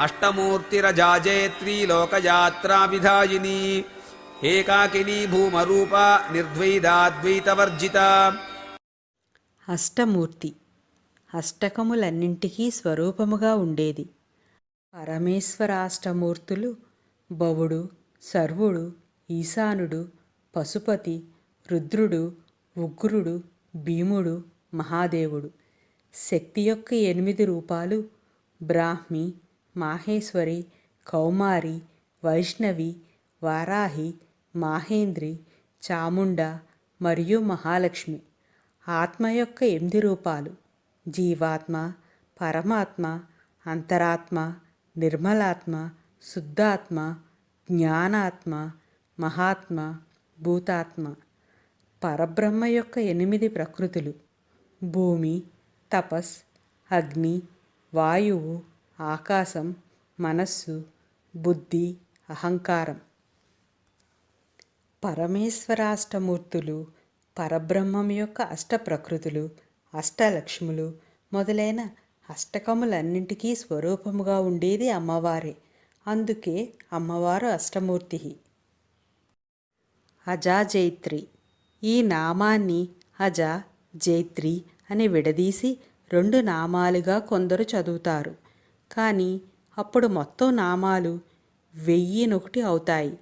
అష్టమూర్తిరజాజేత్రీ లోకయాత్రా విధాయిని భూమరూప నిర్ద్వైదాద్వైతవర్జిత అష్టమూర్తి అష్టకములన్నింటికీ స్వరూపముగా ఉండేది. పరమేశ్వరాష్టమూర్తులు భవుడు సర్వుడు ఈశానుడు పశుపతి రుద్రుడు ఉగ్రుడు భీముడు మహాదేవుడు. శక్తి యొక్క ఎనిమిది రూపాలు బ్రాహ్మి మాహేశ్వరి కౌమారి వైష్ణవి వారాహి మాహేంద్రి చాముండ మరియు మహాలక్ష్మి. ఆత్మ యొక్క ఎనిమిది రూపాలు. జీవాత్మ పరమాత్మ అంతరాత్మ నిర్మలాత్మ శుద్ధాత్మ జ్ఞానాత్మ మహాత్మ భూతాత్మ. పరబ్రహ్మ యొక్క ఎనిమిది ప్రకృతులు. భూమి తపస్ అగ్ని వాయువు ఆకాశం మనస్సు బుద్ధి అహంకారం. పరమేశ్వరాష్టమూర్తులు పరబ్రహ్మం యొక్క అష్ట ప్రకృతులు అష్టలక్ష్ములు మొదలైన అష్టకములన్నింటికీ స్వరూపముగా ఉండేది అమ్మవారే. అందుకే అమ్మవారు అష్టమూర్తి అజాజైత్రి. ఈ నామాన్ని అజ జైత్రి అని విడదీసి రెండు నామాలుగా కొందరు చదువుతారు. కానీ అప్పుడు మొత్తం నామాలు వెయ్యినొకటి అవుతాయి.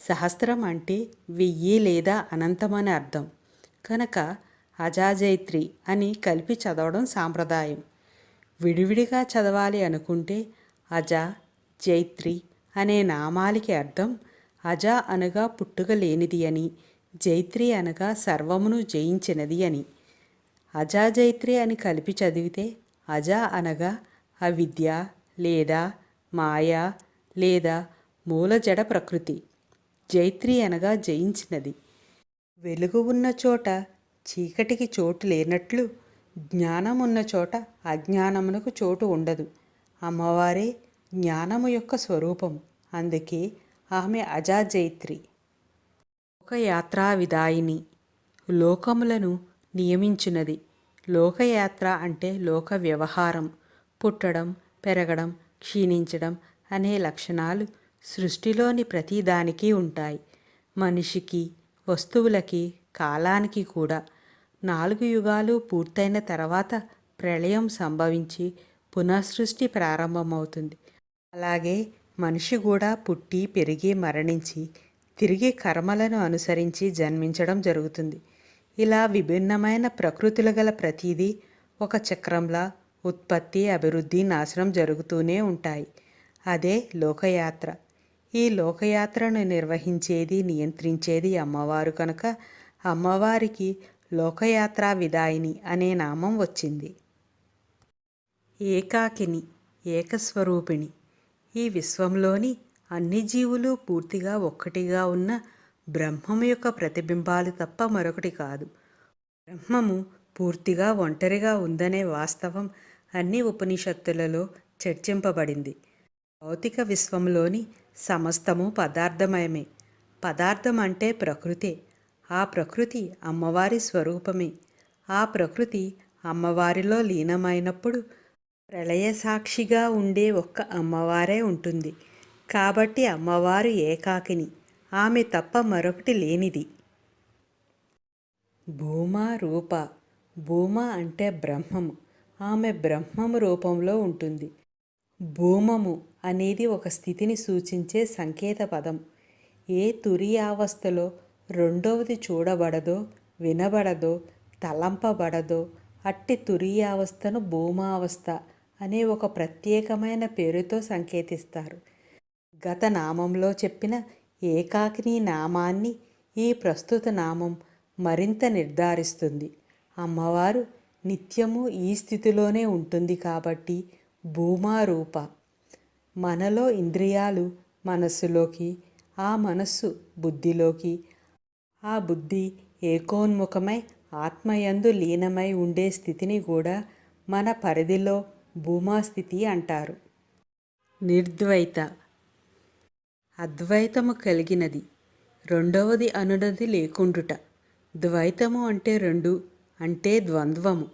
సహస్రం అంటే వెయ్యి లేదా అనంతమని అర్థం. కనుక అజాజైత్రి అని కలిపి చదవడం సాంప్రదాయం. విడివిడిగా చదవాలి అనుకుంటే అజ జైత్రి అనే నామాలకి అర్థం అజ అనగా పుట్టుక లేనిది అని జైత్రి అనగా సర్వమును జయించినది అని. అజాజైత్రి అని కలిపి చదివితే అజ అనగా అవిద్య లేదా మాయ లేదా మూలజడ ప్రకృతి. జైత్రి అనగా జయించినది. వెలుగు ఉన్న చోట చీకటికి చోటు లేనట్లు జ్ఞానం ఉన్న చోట అజ్ఞానమునకు చోటు ఉండదు. అమ్మవారే జ్ఞానము యొక్క స్వరూపం. అందుకే ఆమె అజాజైత్రి. ఒక యాత్రా విదాయిని లోకములను నియమించినది. లోకయాత్ర అంటే లోక వ్యవహారం. పుట్టడం పెరగడం క్షీణించడం అనే లక్షణాలు సృష్టిలోని ప్రతిదానికి ఉంటాయి. మనిషికి వస్తువులకి కాలానికి కూడా నాలుగు యుగాలు పూర్తయిన తర్వాత ప్రళయం సంభవించి పునఃసృష్టి ప్రారంభమవుతుంది. అలాగే మనిషి కూడా పుట్టి పెరిగి మరణించి తిరిగి కర్మలను అనుసరించి జన్మించడం జరుగుతుంది. ఇలా విభిన్నమైన ప్రకృతులు గల ప్రతిదీ ఒక చక్రంలా ఉత్పత్తి అభివృద్ధి నాశనం జరుగుతూనే ఉంటాయి. అదే లోకయాత్ర. ఈ లోకయాత్రను నిర్వహించేది నియంత్రించేది అమ్మవారు కనుక అమ్మవారికి లోకయాత్రా విదాయిని అనే నామం వచ్చింది. ఏకాకిని ఏకస్వరూపిణి. ఈ విశ్వంలోని అన్ని జీవులు పూర్తిగా ఒక్కటిగా ఉన్న బ్రహ్మం యొక్క ప్రతిబింబాలు తప్ప మరొకటి కాదు. బ్రహ్మము పూర్తిగా ఒంటరిగా ఉందనే వాస్తవం అన్ని ఉపనిషత్తులలో చర్చింపబడింది. భౌతిక విశ్వంలోని సమస్తము పదార్థమయమే. పదార్థం అంటే ప్రకృతే. ఆ ప్రకృతి అమ్మవారి స్వరూపమే. ఆ ప్రకృతి అమ్మవారిలో లీనమైనప్పుడు ప్రళయ సాక్షిగా ఉండే ఒక్క అమ్మవారే ఉంటుంది. కాబట్టి అమ్మవారు ఏకాకిని. ఆమె తప్ప మరొకటి లేనిది. భూమా రూప. భూమ అంటే బ్రహ్మము. ఆమె బ్రహ్మము రూపంలో ఉంటుంది. భూమము అనేది ఒక స్థితిని సూచించే సంకేత పదం. ఏ తురియావస్థలో రెండవది చూడబడదో వినబడదో తలంపబడదో అట్టి తురియావస్థను భూమావస్థ అనే ఒక ప్రత్యేకమైన పేరుతో సంకేతిస్తారు. గత నామంలో చెప్పిన ఏకాకిని నామాన్ని ఈ ప్రస్తుత నామం మరింత నిర్ధారిస్తుంది. అమ్మవారు నిత్యము ఈ స్థితిలోనే ఉంటుంది కాబట్టి భూమారూప. మనలో ఇంద్రియాలు మనస్సులోకి ఆ మనస్సు బుద్ధిలోకి. ఆ బుద్ధి ఏకోన్ముఖమై ఆత్మయందు లీనమై ఉండే స్థితిని కూడా మన పరిధిలో భూమాస్థితి అంటారు. నిర్ద్వైత. అద్వైతము కలిగినది. రెండవది అనునది లేకుండుట. ద్వైతము అంటే రెండు అంటే ద్వంద్వము.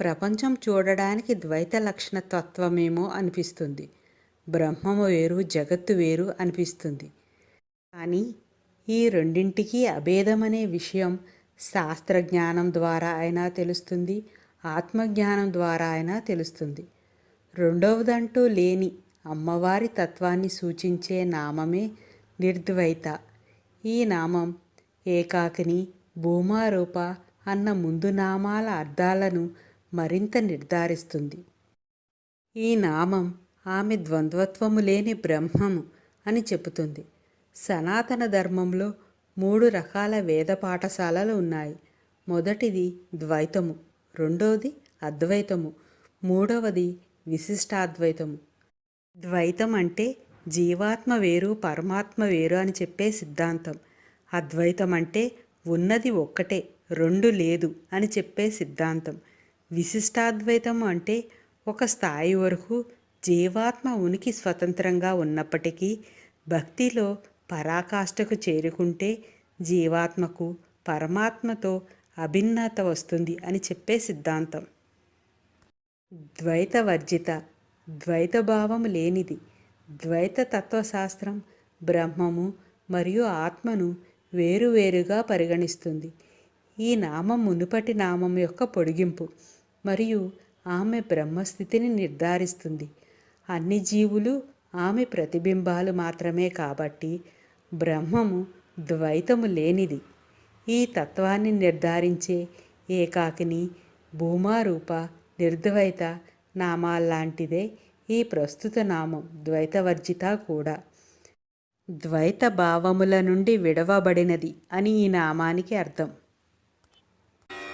ప్రపంచం చూడడానికి ద్వైత లక్షణ తత్వమేమో అనిపిస్తుంది. బ్రహ్మము వేరు జగత్తు వేరు అనిపిస్తుంది. కానీ ఈ రెండింటికి అభేదమనే విషయం శాస్త్రజ్ఞానం ద్వారా అయినా తెలుస్తుంది ఆత్మజ్ఞానం ద్వారా అయినా తెలుస్తుంది. రెండవదంటూ లేని అమ్మవారి తత్వాన్ని సూచించే నామమే నిర్ద్వైత. ఈ నామం ఏకాకిని భూమారూప అన్న ముందు నామాల అర్థాలను మరింత నిర్ధారిస్తుంది. ఈ నామం ఆమె ద్వంద్వత్వము లేని బ్రహ్మము అని చెబుతుంది. సనాతన ధర్మంలో మూడు రకాల వేద పాఠశాలలు ఉన్నాయి. మొదటిది ద్వైతము రెండవది అద్వైతము మూడవది విశిష్టాద్వైతము. ద్వైతం అంటే జీవాత్మ వేరు పరమాత్మ వేరు అని చెప్పే సిద్ధాంతం. అద్వైతం అంటే ఉన్నది ఒక్కటే రెండు లేదు అని చెప్పే సిద్ధాంతం. విశిష్టాద్వైతం అంటే ఒక స్థాయి వరకు జీవాత్మ ఉనికి స్వతంత్రంగా ఉన్నప్పటికీ భక్తిలో పరాకాష్ఠకు చేరుకుంటే జీవాత్మకు పరమాత్మతో అభిన్నత వస్తుంది అని చెప్పే సిద్ధాంతం. ద్వైత వర్జిత ద్వైత భావం లేనిది ద్వైత తత్వశాస్త్రం బ్రహ్మము మరియు ఆత్మను వేరువేరుగా పరిగణిస్తుంది. ఈ నామం మునుపటి నామం యొక్క పొడిగింపు మరియు ఆమె బ్రహ్మస్థితిని నిర్ధారిస్తుంది. అన్ని జీవులు ఆమె ప్రతిబింబాలు మాత్రమే కాబట్టి బ్రహ్మము ద్వైతము లేనిది. ఈ తత్వాన్ని నిర్ధారించే ఏకాకిని భూమారూప నిర్ద్వైత నామాల్లాంటిదే ఈ ప్రస్తుత నామం ద్వైతవర్జిత కూడా. ద్వైత భావముల నుండి విడవబడినది అని ఈ నామానికి అర్థం.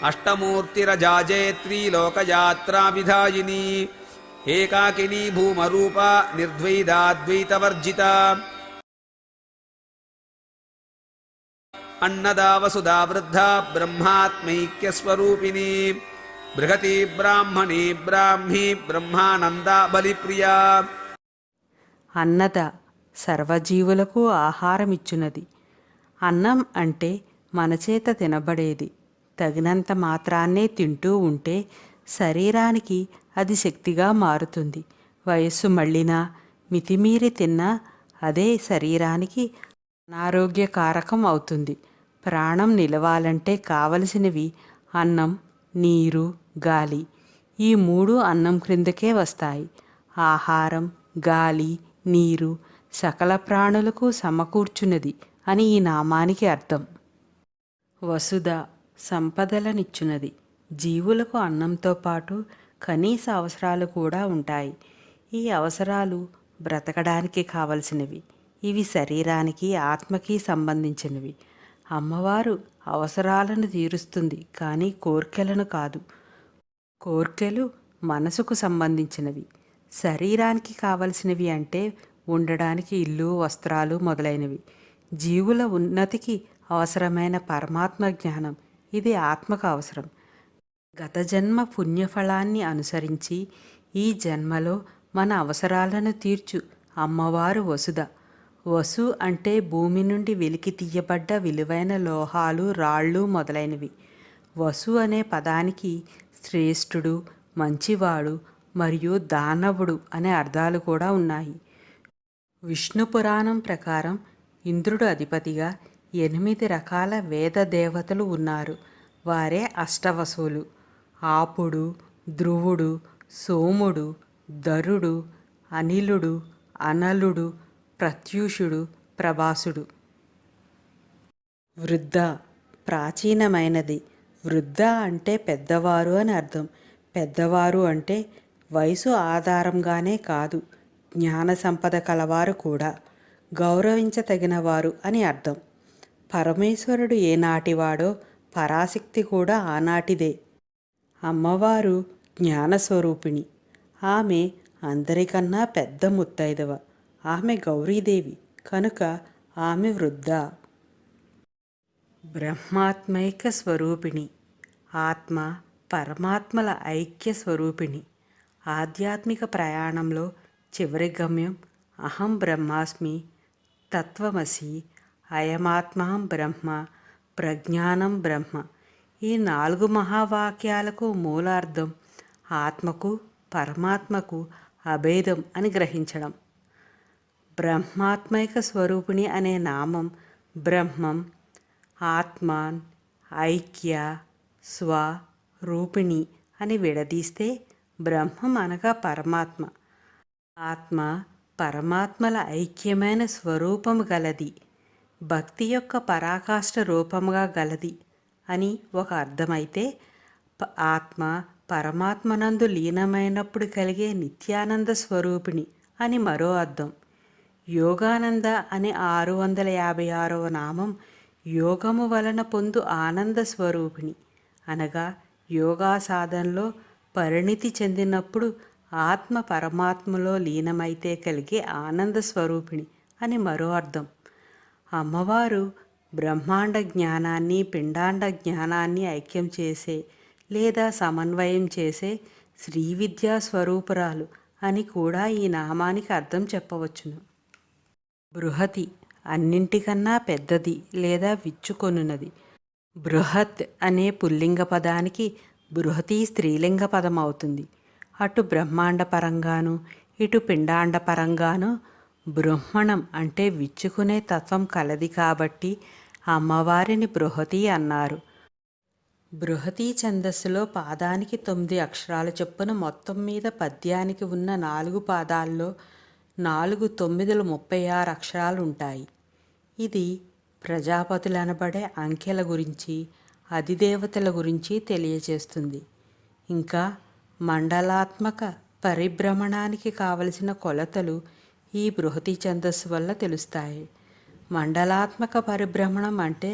అష్టమూర్తిరజాజేత్రీ లోకయాత్రా విధాయిని ఏకాకిని భూమరూప నిర్ద్వైదాద్వైతవర్జిత అన్నదా వసుదా వృద్ధ బ్రహ్మాత్మైక్యస్వరూపిణి బృహతి బ్రాహ్మణి బ్రాహ్మీ బ్రహ్మానంద బలిప్రియా అన్నద సర్వజీవులకు ఆహారమిచ్చునది. అన్నం అంటే మనచేత తినబడేది. తగినంత మాత్రాన్నే తింటూ ఉంటే శరీరానికి అది శక్తిగా మారుతుంది. వయస్సు మళ్ళినా మితిమీరి తిన్నా అదే శరీరానికి అనారోగ్యకారకం అవుతుంది. ప్రాణం నిలవాలంటే కావలసినవి అన్నం నీరు గాలి. ఈ మూడు అన్నం క్రిందకే వస్తాయి. ఆహారం గాలి నీరు సకల ప్రాణులకు సమకూర్చున్నది అని ఈ నామానికి అర్థం. వసుధ సంపదలనిచ్చునది. జీవులకు అన్నంతో పాటు కనీస అవసరాలు కూడా ఉంటాయి. ఈ అవసరాలు బ్రతకడానికి కావలసినవి. ఇవి శరీరానికి ఆత్మకి సంబంధించినవి. అమ్మవారు అవసరాలను తీరుస్తుంది కానీ కోర్కెలను కాదు. కోర్కెలు మనసుకు సంబంధించినవి. శరీరానికి కావలసినవి అంటే ఉండడానికి ఇల్లు వస్త్రాలు మొదలైనవి. జీవుల ఉన్నతికి అవసరమైన పరమాత్మ జ్ఞానం ఇది ఆత్మకు అవసరం. గత జన్మ పుణ్యఫలాన్ని అనుసరించి ఈ జన్మలో మన అవసరాలను తీర్చు అమ్మవారు వసుధ. వసు అంటే భూమి నుండి వెలికి తీయబడ్డ విలువైన లోహాలు రాళ్ళు మొదలైనవి. వసు అనే పదానికి శ్రేష్ఠుడు మంచివాడు మరియు దానవుడు అనే అర్థాలు కూడా ఉన్నాయి. విష్ణు పురాణం ప్రకారం ఇంద్రుడు అధిపతిగా ఎనిమిది రకాల వేద దేవతలు ఉన్నారు. వారే అష్టవసువులు ఆపుడు ధ్రువుడు సోముడు ధరుడు అనిలుడు అనలుడు ప్రత్యూషుడు ప్రభాసుడు. వృద్ధ ప్రాచీనమైనది. వృద్ధ అంటే పెద్దవారు అని అర్థం. పెద్దవారు అంటే వయసు ఆధారంగానే కాదు. జ్ఞాన సంపద కలవారు కూడా. గౌరవించతగినవారు అని అర్థం. పరమేశ్వరుడు ఏనాటివాడో పరాశక్తి కూడా ఆనాటిదే. అమ్మవారు జ్ఞానస్వరూపిణి. ఆమె అందరికన్నా పెద్ద ముత్తైదవ. ఆమె గౌరీదేవి. కనుక ఆమె వృద్ధ. బ్రహ్మాత్మైక స్వరూపిణి. ఆత్మ పరమాత్మల ఐక్య స్వరూపిణి. ఆధ్యాత్మిక ప్రయాణంలో చివరి గమ్యం అహం బ్రహ్మాస్మి తత్వమసి అయమాత్మాం బ్రహ్మ ప్రజ్ఞానం బ్రహ్మ. ఈ నాలుగు మహావాక్యాలకు మూలార్థం ఆత్మకు పరమాత్మకు అభేదం అని గ్రహించడం. బ్రహ్మాత్మైక స్వరూపిణి అనే నామం బ్రహ్మం ఆత్మాన్ ఐక్య స్వ రూపిణి అని విడదీస్తే బ్రహ్మం అనగా పరమాత్మ. ఆత్మ పరమాత్మల ఐక్యమైన స్వరూపము గలది. భక్తి యొక్క పరాకాష్ఠ రూపముగా గలది అని ఒక అర్థమైతే ఆత్మ పరమాత్మనందు లీనమైనప్పుడు కలిగే నిత్యానంద స్వరూపిణి అని మరో అర్థం. యోగానంద అనే ఆరు వందల యాభై ఆరవ నామం యోగము వలన పొందు ఆనంద స్వరూపిణి. అనగా యోగా సాధనలో పరిణితి చెందినప్పుడు ఆత్మ పరమాత్మలో లీనమైతే కలిగే ఆనంద స్వరూపిణి అని మరో అర్థం. అమ్మవారు బ్రహ్మాండ జ్ఞానాన్ని పిండాండ జ్ఞానాన్ని ఐక్యం చేసే లేదా సమన్వయం చేసే శ్రీ విద్యా స్వరూపురాలు అని కూడా ఈ నామానికి అర్థం చెప్పవచ్చును. బృహతి అన్నింటికన్నా పెద్దది లేదా విచ్చుకొనున్నది. బృహత్ అనే పుల్లింగ పదానికి బృహతి స్త్రీలింగ పదం అవుతుంది. అటు బ్రహ్మాండ పరంగాను ఇటు పిండాండ పరంగాను బృహ్మణం అంటే విచ్చుకునే తత్వం కలది కాబట్టి అమ్మవారిని బృహతి అన్నారు. బృహతి ఛందస్సులో పాదానికి తొమ్మిది అక్షరాల చొప్పున మొత్తం మీద పద్యానికి ఉన్న నాలుగు పాదాల్లో నాలుగు తొమ్మిదిలు ముప్పై ఆరు అక్షరాలు ఉంటాయి ఇది ప్రజాపతులు అనబడే అంకెల గురించి అధిదేవతల గురించి తెలియజేస్తుంది. ఇంకా మండలాత్మక పరిభ్రమణానికి కావలసిన కొలతలు ఈ బృహతి ఛందస్సు వల్ల తెలుస్తాయి. మండలాత్మక పరిభ్రమణం అంటే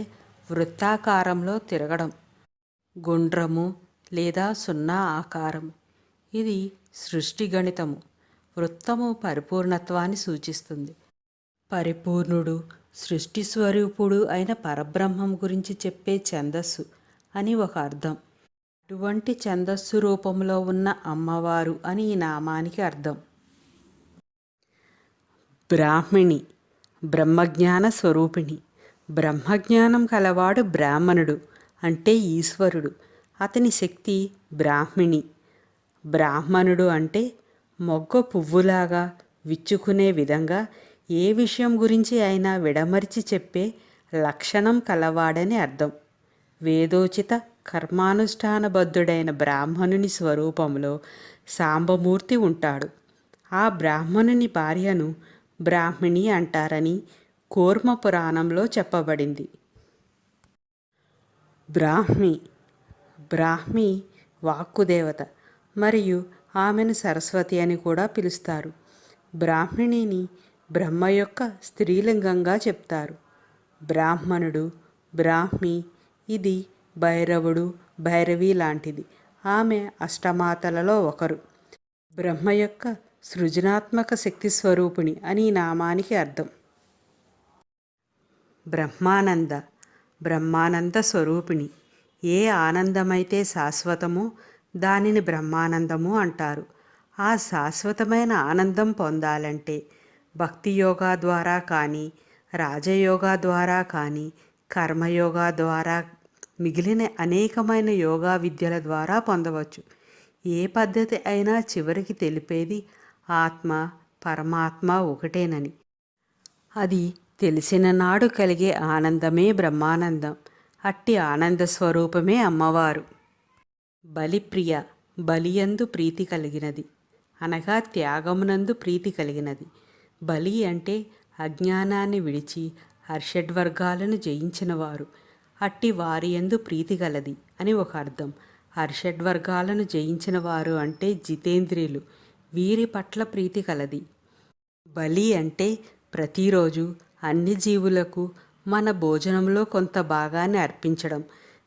వృత్తాకారంలో తిరగడం గుండ్రము లేదా సున్నా ఆకారం. ఇది సృష్టి గణితము వృత్తము పరిపూర్ణత్వాన్ని సూచిస్తుంది. పరిపూర్ణుడు సృష్టి స్వరూపుడు అయిన పరబ్రహ్మం గురించి చెప్పే ఛందస్సు అని ఒక అర్థం. అటువంటి ఛందస్సు రూపంలో ఉన్న అమ్మవారు అని ఈ నామానికి అర్థం. బ్రాహ్మిణి బ్రహ్మజ్ఞాన స్వరూపిణి. బ్రహ్మజ్ఞానం కలవాడు బ్రాహ్మణుడు అంటే ఈశ్వరుడు. అతని శక్తి బ్రాహ్మిణి. బ్రాహ్మణుడు అంటే మొగ్గ పువ్వులాగా విచ్చుకునే విధంగా ఏ విషయం గురించి అయినా విడమరిచి చెప్పే లక్షణం కలవాడని అర్థం. వేదోచిత కర్మానుష్ఠానబద్ధుడైన బ్రాహ్మణుని స్వరూపంలో సాంబమూర్తి ఉంటాడు. ఆ బ్రాహ్మణుని భార్యను బ్రాహ్మిణి అంటారని కూర్మ పురాణంలో చెప్పబడింది. బ్రాహ్మి బ్రాహ్మి వాక్కుదేవత మరియు ఆమెను సరస్వతి అని కూడా పిలుస్తారు. బ్రాహ్మిణిని బ్రహ్మ యొక్క స్త్రీలింగంగా చెప్తారు. బ్రాహ్మణుడు బ్రాహ్మి ఇది భైరవుడు భైరవి లాంటిది. ఆమె అష్టమాతలలో ఒకరు. బ్రహ్మ యొక్క సృజనాత్మక శక్తి స్వరూపిణి అని నామానికి అర్థం. బ్రహ్మానంద బ్రహ్మానంద స్వరూపిణి. ఏ ఆనందమైతే శాశ్వతమో దానిని బ్రహ్మానందము అంటారు. ఆ శాశ్వతమైన ఆనందం పొందాలంటే భక్తి యోగా ద్వారా కానీ రాజయోగా ద్వారా కానీ కర్మయోగా ద్వారా మిగిలిన అనేకమైన యోగా విద్యల ద్వారా పొందవచ్చు. ఏ పద్ధతి అయినా చివరికి తెలిపేది ఆత్మ పరమాత్మ ఒకటేనని. అది తెలిసిన నాడు కలిగే ఆనందమే బ్రహ్మానందం. అట్టి ఆనంద స్వరూపమే అమ్మవారు. బలిప్రియ బలియందు ప్రీతి కలిగినది. అనగా త్యాగమునందు ప్రీతి కలిగినది. బలి అంటే అజ్ఞానాన్ని విడిచి హర్షడ్వర్గాలను జయించినవారు. అట్టి వారి యందు ప్రీతి గలది అని ఒక అర్థం. హర్షడ్వర్గాలను జయించిన వారు అంటే జితేంద్రియులు. వీరి పట్ల ప్రీతి కలది. బలి అంటే ప్రతిరోజు అన్ని జీవులకు మన భోజనంలో కొంత భాగాన్ని అర్పించడం.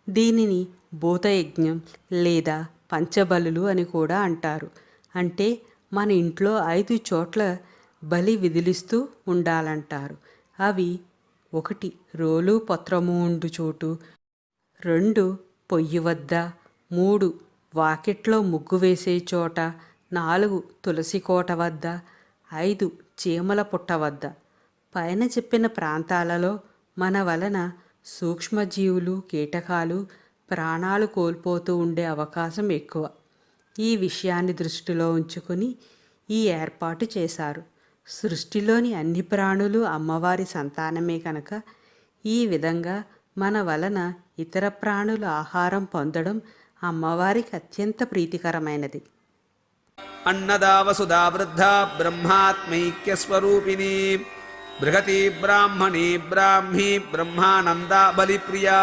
దీనిని భూతయజ్ఞం లేదా పంచబలులు అని కూడా అంటారు. అంటే మన ఇంట్లో ఐదు చోట్ల బలి విదిలిస్తూ ఉండాలంటారు. అవి ఒకటి రోలు పత్రము ఉండు చోటు రెండు పొయ్యి వద్ద మూడు వాకిట్లో ముగ్గు వేసే చోట నాలుగు తులసి కోట వద్ద ఐదు చీమల పుట్ట వద్ద. పైన చెప్పిన ప్రాంతాలలో మన వలన సూక్ష్మజీవులు కీటకాలు ప్రాణాలు కోల్పోతూ ఉండే అవకాశం ఎక్కువ. ఈ విషయాన్ని దృష్టిలో ఉంచుకొని ఈ ఏర్పాటు చేశారు. సృష్టిలోని అన్ని ప్రాణులు అమ్మవారి సంతానమే కనుక. ఈ విధంగా మన వలన ఇతర ప్రాణుల ఆహారం పొందడం అమ్మవారికి అత్యంత ప్రీతికరమైనది. अन्नदा वसुधा वृद्धा ब्रह्मात्मैक्यस्वरूपिणी बृहती ब्राह्मणी ब्राह्मी ब्रह्मानन्दा बलिप्रिया